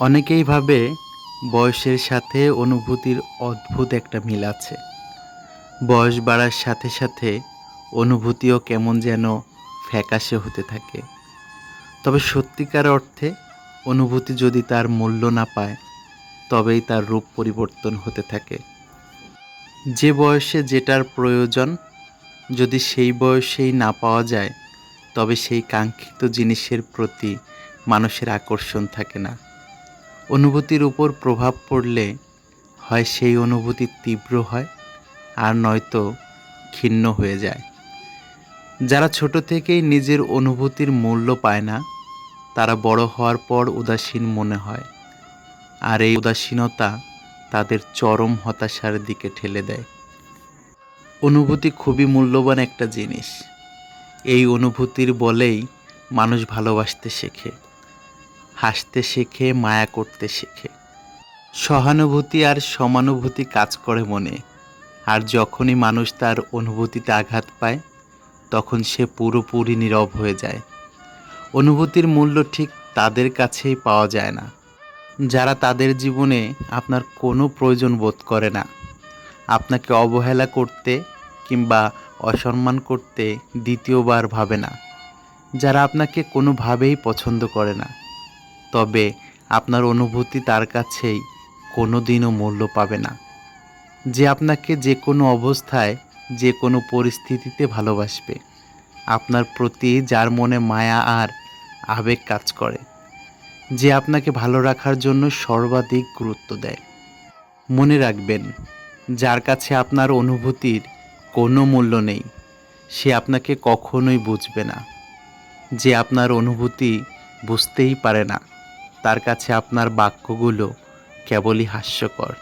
অনেকেই ভাবে বয়সের সাথে অনুভূতির অদ্ভুত একটা মিল আছে। বয়স বাড়ার সাথে সাথে অনুভূতিও কেমন যেন ফ্যাকাশে হতে থাকে। তবে সত্যিকার অর্থে অনুভূতি যদি তার মূল্য না পায়, তবেই তার রূপ পরিবর্তন হতে থাকে। যে বয়সে যেটার প্রয়োজন, যদি সেই বয়সেই না পাওয়া যায়, তবে সেই কাঙ্ক্ষিত জিনিসের প্রতি মানুষের আকর্ষণ থাকে না। অনুভূতির উপর প্রভাব পড়লে হয় সেই অনুভূতি তীব্র হয় আর নয়তো ক্ষীণ হয়ে যায়। যারা ছোট থেকেই নিজের অনুভূতির মূল্য পায় না, তারা বড় হওয়ার পর উদাসীন মনে হয় আর এই উদাসীনতা তাদের চরম হতাশার দিকে ঠেলে দেয়। অনুভূতি খুবই মূল্যবান একটা জিনিস। এই অনুভূতির বলেই মানুষ ভালোবাসতে শেখে। হাসতে শেখে, মায়া করতে শেখে। সহানুভূতি আর সমানুভূতি কাজ করে মনে। আর যখনই মানুষ তার অনুভূতিতে আঘাত পায়, তখন সে পুরোপুরি নীরব হয়ে যায়। অনুভূতির মূল্য ঠিক তাদের কাছেই পাওয়া যায় না। যারা তাদের জীবনে আপনার কোনো প্রয়োজন বোধ করে না। আপনাকে অবহেলা করতে কিংবা অসম্মান করতে দ্বিতীয়বার ভাবে না। যারা আপনাকে কোনোভাবেই পছন্দ করে না। তবে আপনার অনুভূতি তার কাছেই কোনো দিনও মূল্য পাবে না। যে আপনাকে যে কোনো অবস্থায়, যে কোনো পরিস্থিতিতে ভালোবাসবে। আপনার প্রতি যার মনে মায়া আর আবেগ কাজ করে। যে আপনাকে ভালো রাখার জন্য সর্বাধিক গুরুত্ব দেয়। মনে রাখবেন, যার কাছে আপনার অনুভূতির কোনো মূল্য নেই, সে আপনাকে কখনোই বুঝবে না। যে আপনার অনুভূতি বুঝতেই পারে না। তার কাছে আপনার বাক্যগুলো কেবলই হাস্যকর।